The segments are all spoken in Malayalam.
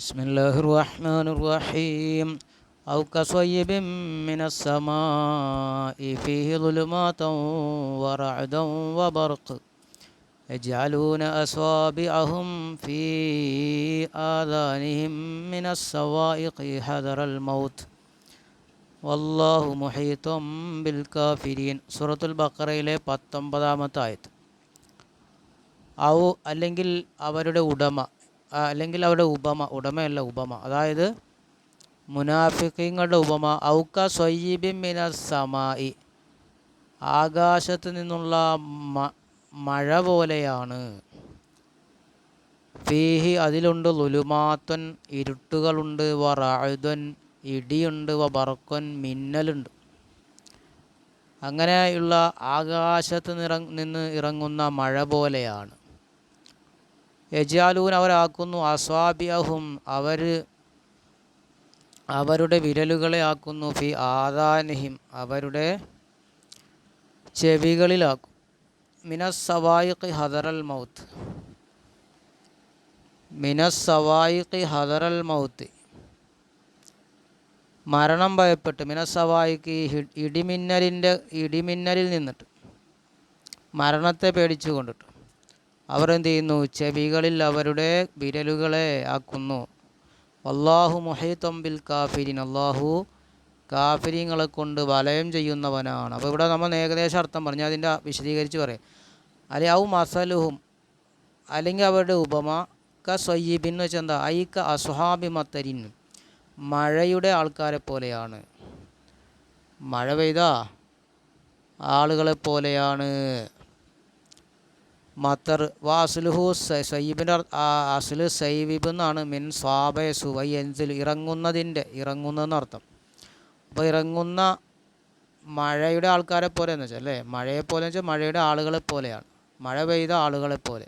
بسم الله الرحمن الرحيم أو كصيب من السماء فيه ظلمات ورعد وبرق يجعلون أصابعهم في آذانهم من الصوائق حذر الموت والله محيط بالكافرين സൂറത്തുൽ ബക്കറയിലെ പത്തൊമ്പതാമത്തെ ആയത് ഔ അല്ലെങ്കിൽ അവരുടെ ഉടമ ആ, അല്ലെങ്കിൽ അവരുടെ ഉപമ ഉടമയല്ല ഉപമ. അതായത് മുനാഫിക്കങ്ങളുടെ ഉപമ ഔക്ക സ്വയ്യിബിൻ മിന സമായി ആകാശത്ത് നിന്നുള്ള മഴ പോലെയാണ്. ഫീഹി അതിലുണ്ട് ലുലുമാത്തൻ ഇരുട്ടുകളുണ്ട് വ റായുദൻ ഇടിയുണ്ട് വ ബറക്കൻ മിന്നലുണ്ട്. അങ്ങനെയുള്ള ആകാശത്ത് നിറ നിന്ന് ഇറങ്ങുന്ന മഴ പോലെയാണ്. യജാലൂൻ അവരാക്കുന്നു അസ്വാബിയഹും അവർ അവരുടെ വിരലുകളെ ആക്കുന്നു ഫി ആദാനഹിം അവരുടെ ചെവികളിലാക്കും. മിനസ്സവായിഖ് ഹദറൽ മൗത്ത്. മിനസ്സവായിഖ് ഹദറൽ മൗത്ത്. മരണം ഭയപ്പെട്ട് മിനസ്സവായിക്ക് ഇടിമിന്നലിന്റെ ഇടിമിന്നലിൽ നിന്നിട്ട് മരണത്തെ പേടിച്ചു കൊണ്ടിട്ട് അവർ എന്ത് ചെയ്യുന്നു? ചെവികളിൽ അവരുടെ വിരലുകളെ ആക്കുന്നു. അള്ളാഹു മുഹൈത്തം ബിൽ കാഫിരിൻ. അള്ളാഹു കാഫിരിങ്ങളെ കൊണ്ട് വലയം ചെയ്യുന്നവനാണ്. അപ്പോൾ ഇവിടെ നമ്മൾ ഏകദേശം അർത്ഥം പറഞ്ഞു. അതിന്റെ വിശദീകരിച്ച് പറയാം. അല്ലെ ഔ മസലുഹും. അല്ലെങ്കിൽ അവരുടെ ഉപമ ക സയ്യിബിൻ എന്ന് വെച്ചാൽ എന്താ? ഐക്ക അസുഹാബി മത്തരിൻ. മഴയുടെ ആൾക്കാരെ പോലെയാണ്. മഴ പെയ്താ ആളുകളെ പോലെയാണ്. മത്തർ വാസുലുഹു സയ്യിബിന്റെ അസുലു സൈബിബ് എന്നാണ് മിൻ സ്വാബയ സുവൈ എൻസിൽ ഇറങ്ങുന്നതിന്റെ ഇറങ്ങുന്നതെന്നർത്ഥം അപ്പോൾ ഇറങ്ങുന്ന മഴയുടെ ആൾക്കാരെ പോലെ എന്ന് വെച്ചാൽ അല്ലേ? മഴയെ പോലെ വെച്ചാൽ മഴയുടെ ആളുകളെ പോലെയാണ്. മഴ പെയ്ത ആളുകളെ പോലെ.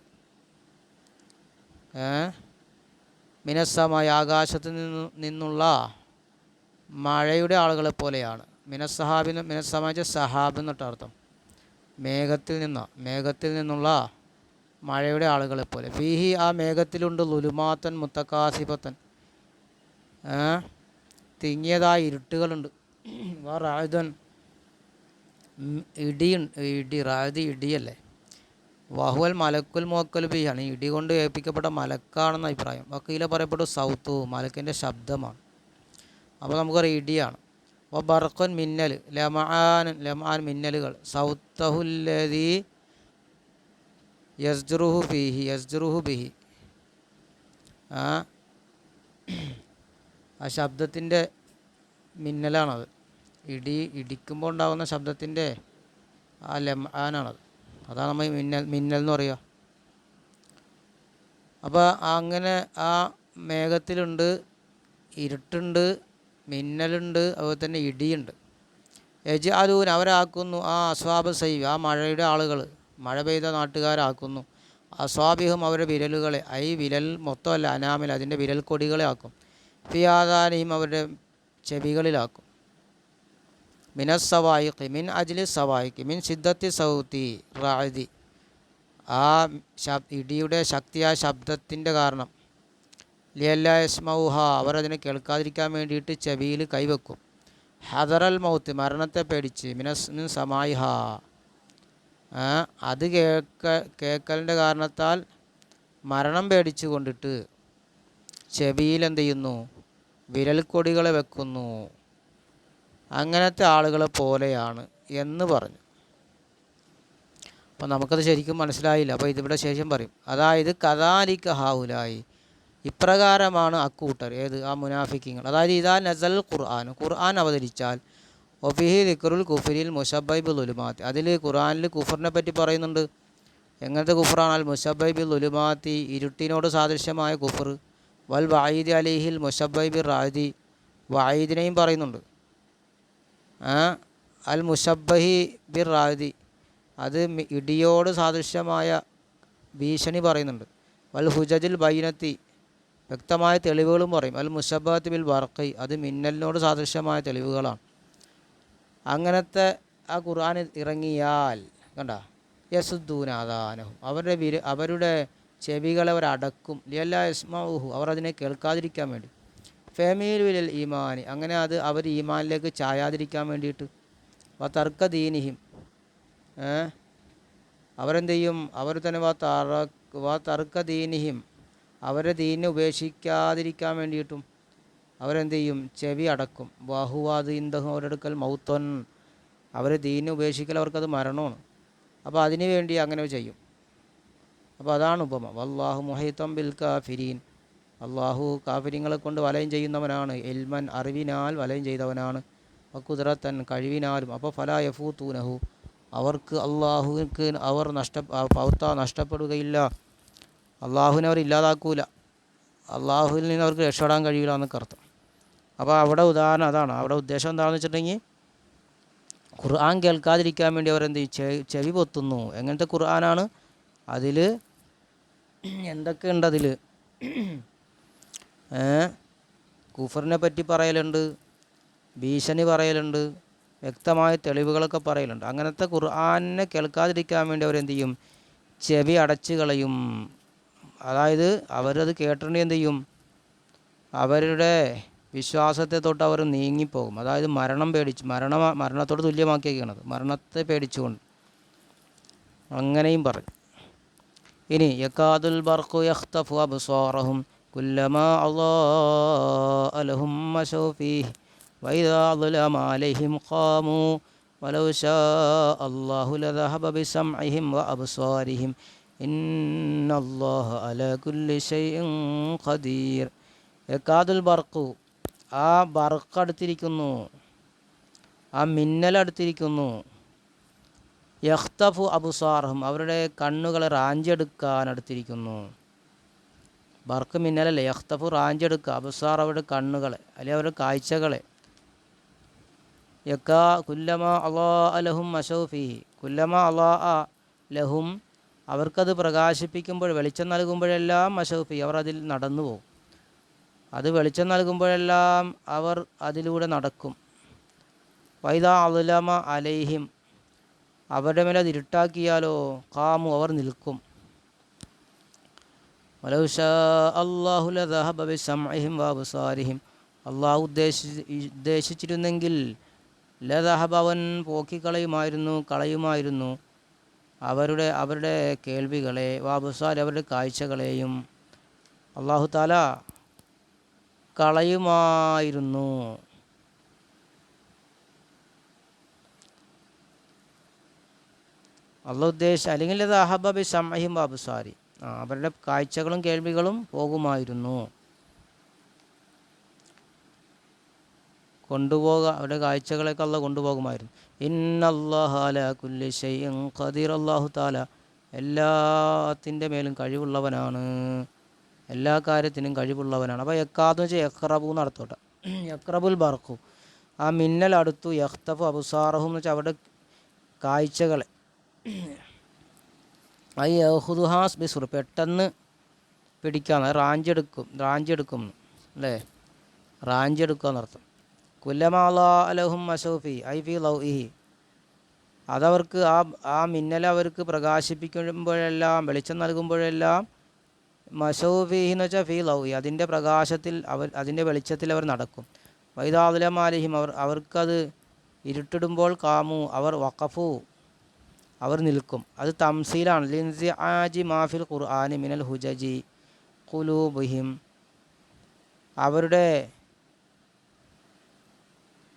മിനസ്സമായ ആകാശത്ത് നിന്ന് നിന്നുള്ള മഴയുടെ ആളുകളെ പോലെയാണ്. മിനസ്സഹാബിന് മിനസ്സമായ സഹാബ് എന്നിട്ട് അർത്ഥം മേഘത്തിൽ നിന്ന് മേഘത്തിൽ നിന്നുള്ള മഴയുടെ ആളുകളെ പോലെ ഫീഹി ആ മേഘത്തിലുണ്ട് ലുലുമാത്തൻ മുത്തക്കാസിപത്തൻ ഏ? തിങ്ങിയതായ ഇരുട്ടുകളുണ്ട്. വാ ഇടി ഇടി റായുധ ഇടിയല്ലേ? വഹുവൽ മലക്കുൽ മോക്കൽ ബിയാണ് ഇടി കൊണ്ട് ഏൽപ്പിക്കപ്പെട്ട മലക്കാണെന്ന അഭിപ്രായം. വക്കീല പറയപ്പെട്ടു സൗത്തു മലക്കിന്റെ ശബ്ദമാണ്. അപ്പോൾ നമുക്കറിയാം ഇടിയാണ്. ബർഖൻ മിന്നൽ ലമാൻ ലമാൻ മിന്നലുകൾ. സൗത്തഹുല്ലതി യസ്ജുറുഹു ബിഹി യസ്ജുറുഹു ബിഹി. ആ ആ ശബ്ദത്തിന്റെ മിന്നലാണത്. ഇടി ഇടിക്കുമ്പോൾ ഉണ്ടാകുന്ന ശബ്ദത്തിന്റെ ആ ലമാനാണത്. അതാണ് നമ്മൾ മിന്നൽ മിന്നൽ എന്ന് പറയുക. അപ്പോൾ അങ്ങനെ ആ മേഘത്തിലുണ്ട് ഇരുട്ടുണ്ട് മിന്നലുണ്ട് അതുപോലെ തന്നെ ഇടിയുണ്ട്. യജാലൂൻ അവരാക്കുന്നു ആ അസ്വാബ് സൈവ് ആ മഴയുടെ ആളുകൾ മഴ പെയ്ത നാട്ടുകാരാക്കുന്നു. അസ്വാബിഹും അവരുടെ വിരലുകളെ ഐ വിരൽ മൊത്തമല്ല അനാമിൽ അതിന്റെ വിരൽ കൊടികളെ ആക്കും. ഫിയാദാനിയും അവരുടെ ചെവികളിലാക്കും. മിനസ് സവായിക്ക് മിൻ അജ്ലി സവായിക്ക് മിൻ സിദ്ധത്തി സൗത്തി റാദി ആ ഇടിയുടെ ശക്തിയായ ശബ്ദത്തിന്റെ കാരണം ലിയല്ല യസ്മൗഹ അവർ അതിനെ കേൾക്കാതിരിക്കാൻ വേണ്ടിയിട്ട് ചെവിയിൽ കൈവെക്കും. ഹദറൽ മൗത്ത് മരണത്തെ പേടിച്ച് മിനസ് സമായിഹ. അത് കേൾക്ക കേൾക്കലിന്റെ കാരണത്താൽ മരണം പേടിച്ചു കൊണ്ടിട്ട് ചെവിയിൽ എന്ത് ചെയ്യുന്നു? വിരൽക്കൊടികളെ വെക്കുന്നു. അങ്ങനത്തെ ആളുകളെ പോലെയാണ് എന്ന് പറഞ്ഞു. അപ്പോൾ നമുക്കത് ശരിക്കും മനസ്സിലായില്ല. അപ്പോൾ ഇതിവിടെ ശേഷം പറയും. അതായത് കഥാലിക്ക ഹാവുലായി. ഇപ്രകാരമാണ് അക്കൂട്ടർ ഏത്? ആ മുനാഫിക്കിങ്ങൾ. അതായത് ഇതാ നസൽ ഖുർആൻ ഖുർആൻ അവതരിച്ചാൽ ഒഫിഹി ലിഖുറുൽ കുഫിരിൽ മുഷബൈബുൽ ഉലുമാത്തി. അതിൽ ഖുർആനിൽ കുഫറിനെ പറ്റി പറയുന്നുണ്ട്. എങ്ങനത്തെ കുഫറാണ് അൽ മുഷബൈബിൽ ഉലുമാത്തി ഇരുട്ടിനോട് സാദൃശ്യമായ കുഫർ. വൽ വായിദ് അലിഹിൽ മുഷബൈബിർ റാദി വായിദിനെയും പറയുന്നുണ്ട്. അൽ മുഷബഹി ബിർ റാദി. അത് ഇടിയോട് സാദൃശ്യമായ ഭീഷണി പറയുന്നുണ്ട്. വൽ ഹുജജിൽ ബൈനത്തി വ്യക്തമായ തെളിവുകളും പറയും. അൽ മുഷബത്ത് ബിൽ വർക്കൈ അത് മിന്നലിനോട് സാദൃശ്യമായ തെളിവുകളാണ്. അങ്ങനത്തെ ആ ഖുർആൻ ഇറങ്ങിയാൽ കണ്ട? യസുദ്ദൂനാദാനഹും അവരുടെ വിര അവരുടെ ചെവികളെ അവരടക്കും ലിയല്ല ഇസ്മാഹു അവർ അതിനെ കേൾക്കാതിരിക്കാൻ വേണ്ടി. ഫെമീൽ വിലൽ ഈമാനി. അങ്ങനെ അത് അവർ ഈമാനിലേക്ക് ചായാതിരിക്കാൻ വേണ്ടിയിട്ട്. വ തർക്ക ദീനിഹിം. അവരെന്ത് ചെയ്യും? അവർ തന്നെ വാ തറ വാ തർക്ക ദീനിഹിം. അവരെ ദീനിനെ ഉപേക്ഷിക്കാതിരിക്കാൻ വേണ്ടിയിട്ടും അവരെന്ത് ചെയ്യും ചെവി അടക്കും. ബാഹുവാദ് ഇന്ദഹും അവരെടുക്കൽ മൗത്വൻ അവരെ ദീനിനെ ഉപേക്ഷിക്കൽ അവർക്കത് മരണമാണ്. അപ്പോൾ അതിനു വേണ്ടി അങ്ങനെ ചെയ്യും. അപ്പോൾ അതാണ് ഉപമ. വല്ലാഹു മുഹൈത്തം ബിൽ കാഫിരീൻ. അള്ളാഹു കാഫിരിങ്ങളെ കൊണ്ട് വലയം ചെയ്യുന്നവനാണ്. എൽമൻ അറിവിനാൽ വലയം ചെയ്തവനാണ്. കുതിരത്തൻ കഴിവിനാലും. അപ്പോൾ ഫല യഫൂ തൂനഹു അവർക്ക് അള്ളാഹുവിക്ക് അവർ നഷ്ട പൗത്ത നഷ്ടപ്പെടുകയില്ല. അള്ളാഹുവിനെ അവർ ഇല്ലാതാക്കൂല. അള്ളാഹുവിൽ നിന്ന് അവർക്ക് രക്ഷപ്പെടാൻ കഴിയില്ല എന്നൊക്കെ അർത്ഥം. അപ്പോൾ അവിടെ ഉദാഹരണം അതാണ്. അവിടെ ഉദ്ദേശം എന്താണെന്ന് വെച്ചിട്ടുണ്ടെങ്കിൽ ഖുർആൻ കേൾക്കാതിരിക്കാൻ വേണ്ടി അവരെന്ത് ചെയ്യും? ചെവി പൊത്തുന്നു. എങ്ങനത്തെ ഖുർആനാണ്? അതിൽ എന്തൊക്കെയുണ്ട് അതിൽ? കുഫറിനെ പറ്റി പറയലുണ്ട്. ഭീഷണി പറയലുണ്ട്. വ്യക്തമായ തെളിവുകളൊക്കെ പറയലുണ്ട്. അങ്ങനത്തെ ഖുർആനെ കേൾക്കാതിരിക്കാൻ വേണ്ടി അവരെന്ത് ചെയ്യും? ചെവി അടച്ചു കളയും. അതായത് അവരത് കേട്ടിട്ടുണ്ടെങ്കിൽ എന്ത് ചെയ്യും അവരുടെ വിശ്വാസത്തെ തൊട്ട് അവർ നീങ്ങിപ്പോകും അതായത് മരണം പേടിച്ച് മരണ മരണത്തോട് തുല്യമാക്കിയൊക്കെയാണത് മരണത്തെ പേടിച്ചുകൊണ്ട് അങ്ങനെയും പറയും ഇനി യക്കാദുൽ ബർഖു യഖ്തഫു അബ്സാറഹും കുല്ലമാ അളാഅ ലഹും മശൗ ഫീഹി വഇദാ ظلم عليهم قاموا ولو شاء الله لذهب بسمعهم وأبصارهم ഇന്നല്ലാഹ് അല കുല്ലി ഖദീർ. ബർക്കു. ആ ബർക്ക് അടുത്തിരിക്കുന്നു. ആ മിന്നൽ അടുത്തിരിക്കുന്നു. യഖ്തഫു അബുസാർഹം അവരുടെ കണ്ണുകളെ റാഞ്ചെടുക്കാൻ അടുത്തിരിക്കുന്നു. ബർക്ക് മിന്നലല്ലേ യഖ്തഫു റാഞ്ചെടുക്കുക. അബുസാർ അവരുടെ കണ്ണുകളെ അല്ലെങ്കിൽ അവരുടെ കാഴ്ചകളെ. യക്കാ കുല്ലമ അള്ളാ അലഹും അഷോഫി കുല്ലമ അള്ളാ ലഹും അവർക്കത് പ്രകാശിപ്പിക്കുമ്പോൾ വെളിച്ചം നൽകുമ്പോഴെല്ലാം അഷൗഫി അവർ അതിൽ നടന്നു പോകും. അത് വെളിച്ചം നൽകുമ്പോഴെല്ലാം അവർ അതിലൂടെ നടക്കും. വൈദ അലുലമ അലൈഹിം അവരുടെ മേലെ അത് ഇരുട്ടാക്കിയാലോ കാമു അവർ നിൽക്കും. അള്ളാഹുലിം വാബുസാരിഹിം അള്ളാഹു ഉദ്ദേശി ഉദ്ദേശിച്ചിരുന്നെങ്കിൽ ലദഹബ് പോക്കിക്കളയുമായിരുന്നു കളയുമായിരുന്നു. അവരുടെ അവരുടെ കേൾവികളെ വാബുസാൽ അവരുടെ കാഴ്ചകളെയും അള്ളാഹു താല കളയുമായിരുന്നു. അള്ള അല്ലെങ്കിൽ അത് അഹബബി സമഹിം ബാബുസാരി അവരുടെ കാഴ്ചകളും കേൾവികളും പോകുമായിരുന്നു. കൊണ്ടുപോക അവരുടെ കാഴ്ചകളൊക്കെ അല്ല കൊണ്ടുപോകുമായിരുന്നു ഇന്നല്ലാഹാലുല്ലാഹു ഖദീർ. താല എല്ലാത്തിന്റെ മേലും കഴിവുള്ളവനാണ്. എല്ലാ കാര്യത്തിനും കഴിവുള്ളവനാണ്. അപ്പോൾ എക്കാന്ന് വെച്ചാൽ എന്ന് നടത്തോട്ടെ എക്റബുൽ ബർഖു. ആ മിന്നൽ അടുത്തു യഖ്തഫു അബുസാറഹും എന്ന് വെച്ചാൽ അവരുടെ കാഴ്ചകളെ. ഐ യഹുദുഹാസ് ബിസുർ പെട്ടെന്ന് പിടിക്കാന്ന്. റാഞ്ചെടുക്കും റാഞ്ചെടുക്കും അല്ലേ? റാഞ്ചെടുക്കുക എന്നർത്ഥം കുല്ലമാല അശോഫി ഐ ഫി ലൗ ഇഹി അതവർക്ക് ആ ആ മിന്നൽ അവർക്ക് പ്രകാശിപ്പിക്കുമ്പോഴെല്ലാം വെളിച്ചം നൽകുമ്പോഴെല്ലാം മഷൗഫിഹി എന്ന് വെച്ചാൽ ഫീ ലൗഹി അതിന്റെ പ്രകാശത്തിൽ അവർ അതിന്റെ വെളിച്ചത്തിൽ അവർ നടക്കും. വൈദാദുലമാലിഹിം അവർ അവർക്കത് ഇരുട്ടിടുമ്പോൾ കാമു അവർ വഖഫു അവർ നിൽക്കും. അത് തംസീലാണ്. ലിൻസി ആജി മാഫിൽ ഖുർആാനി മിനൽ ഹുജജി കുലൂബിഹിം അവരുടെ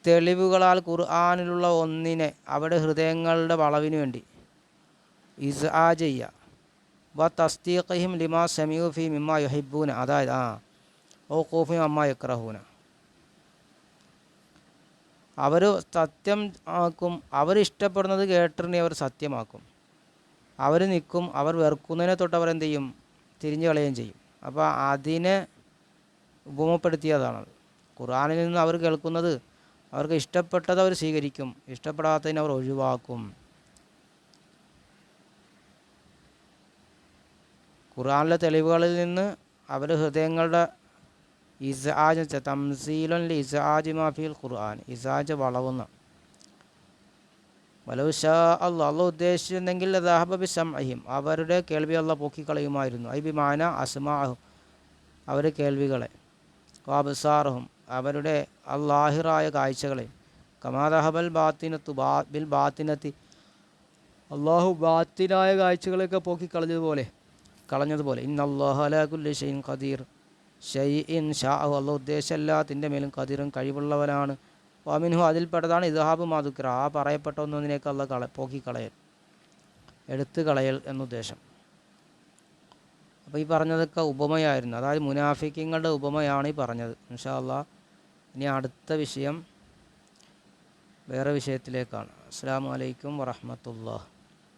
തെളിവുകളാൽ ഖുർആാനിലുള്ള ഒന്നിനെ അവരുടെ ഹൃദയങ്ങളുടെ വളവിന് വേണ്ടി. ഇസ് ആ ചെയ്യുക. വ തസ്തീഖിം ലിമാ സമീഉ ഇമ്മ യുഹിബൂന അതായത് ആ ഓ കോഫിം അമ്മ യക്രഹൂന. അവർ സത്യം ആക്കും അവരിഷ്ടപ്പെടുന്നത് കേട്ടിരുന്നേ അവർ സത്യമാക്കും. അവർ നിൽക്കും അവർ വെറുക്കുന്നതിനെ തൊട്ട് അവർ എന്ത് ചെയ്യും? തിരിഞ്ഞു കളയുകയും ചെയ്യും. അപ്പോൾ അതിനെ ഉപമപ്പെടുത്തിയതാണത് ഖുർആനിൽ നിന്ന് അവർ കേൾക്കുന്നത് അവർക്ക് ഇഷ്ടപ്പെട്ടത് അവർ സ്വീകരിക്കും. ഇഷ്ടപ്പെടാത്തതിനെ അവർ ഒഴിവാക്കും. ഖുറാനിലെ തെളിവുകളിൽ നിന്ന് അവർ ഹൃദയങ്ങളുടെ ഇസാജ് തംസീലൻ ഇസാജ് മാഫിൽ ഖുർആൻ. ഇസാജ് വളവുന്ന. വലൗഷാ അല്ല അല്ല ഉദ്ദേശിച്ചിരുന്നെങ്കിൽ ദഹബബി സംഹിം അവരുടെ കേൾവി അല്ല പൊക്കിക്കളയുമായിരുന്നു. ഐ ബിമാന അസ്മാഹും അവരുടെ കേൾവികളെ. വാബസാറും അവരുടെ അള്ളാഹിറായ കാഴ്ചകളെ. കമാദഹബൽ ബാത്തിനത്തു ബാ ബിൽ ബാത്തിനത്തി. അള്ളാഹു ബാത്തിനായ കാഴ്ചകളെയൊക്കെ പോക്കി കളഞ്ഞതുപോലെ കളഞ്ഞതുപോലെ. ഇന്ന് അള്ളാഹു അലാഖുല്ലി ഷെയ്ൻ ഖദീർ. ഷെയ് ഇൻ അള്ളാഹു ഉദ്ദേശം എല്ലാത്തിന്റെ മേലും ഖദീറും കഴിവുള്ളവനാണ്. വാമിൻഹു അതിൽപ്പെട്ടതാണ് ഇദ്ഹാബ് മാതുക്ര ആ പറയപ്പെട്ട ഒന്നതിനേക്ക് അള്ള കള പോക്കി കളയൽ. എടുത്തു കളയൽ എന്നുദ്ദേശം അപ്പോൾ ഈ പറഞ്ഞതൊക്കെ ഉപമയായിരുന്നു. അതായത് മുനാഫിക്കങ്ങളുടെ ഉപമയാണ് ഈ പറഞ്ഞത്. ഇൻഷാ അള്ളാ ഇനി അടുത്ത വിഷയം വേറെ വിഷയത്തിലേക്കാണ്. അസ്സാം വലൈക്കും വറഹമത്തുള്ള